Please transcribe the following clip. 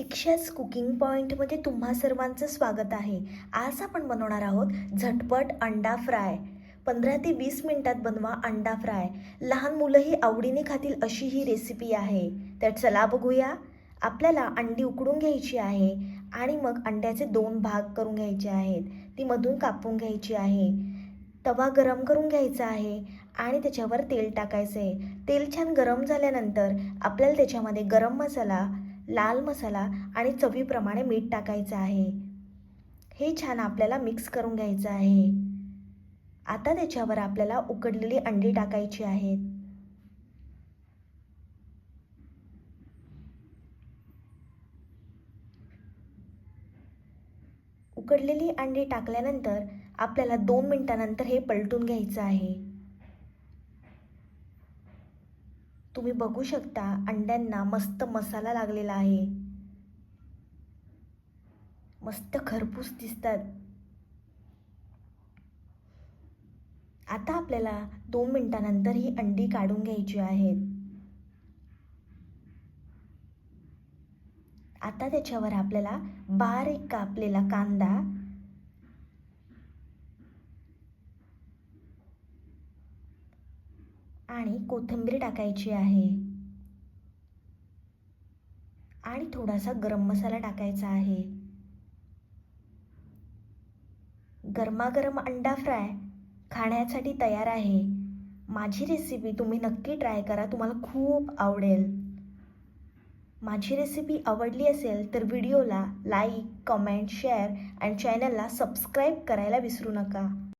दीक्षाच cooking पॉईंटमध्ये तुम्हा सर्वांचं स्वागत आहे. आज आपण बनवणार आहोत झटपट अंडा फ्राय. पंधरा ते वीस मिनिटात बनवा अंडा फ्राय. लहान मुलंही आवडीने खातील अशी ही रेसिपी आहे. तर चला बघूया. आपल्याला अंडी उकडून घ्यायची आहे आणि मग अंड्याचे दोन भाग करून घ्यायचे आहेत. ती मधून कापून घ्यायची आहे. तवा गरम करून घ्यायचा आहे आणि त्याच्यावर तेल टाकायचं आहे तेल छान गरम झाल्यानंतर आपल्याला त्याच्यामध्ये गरम मसाला लाल मसाला आणि चवीप्रमाणे मीठ टाकायचं आहे. हे छान आपल्याला मिक्स करून घ्यायचं आहे. आता त्याच्यावर आपल्याला उकडलेली अंडी टाकायची आहेत. उकडलेली अंडी टाकल्यानंतर आपल्याला दोन मिनटानंतर हे पलटून घ्यायचं आहे. तुम्ही बघू शकता अंड्यांना मस्त मसाला लागलेला आहे. मस्त खरपूस दिसतात. आता आपल्याला दोन मिनिटानंतर ही अंडी काढून घ्यायची आहेत. आता त्याच्यावर आपल्याला बारीक कापलेला कांदा आणि कोथिंबीर टाकायची आहे. आणि थोडासा गरम मसाला टाकायचा आहे. गरमागरम अंडा फ्राय खाण्यासाठी तयार आहे. माझी रेसिपी तुम्ही नक्की ट्राय करा तुम्हाला खूप आवडेल. माझी रेसिपी आवडली असेल तर व्हिडिओला लाईक कमेंट शेअर आणि चॅनलला सबस्क्राईब करायला विसरू नका.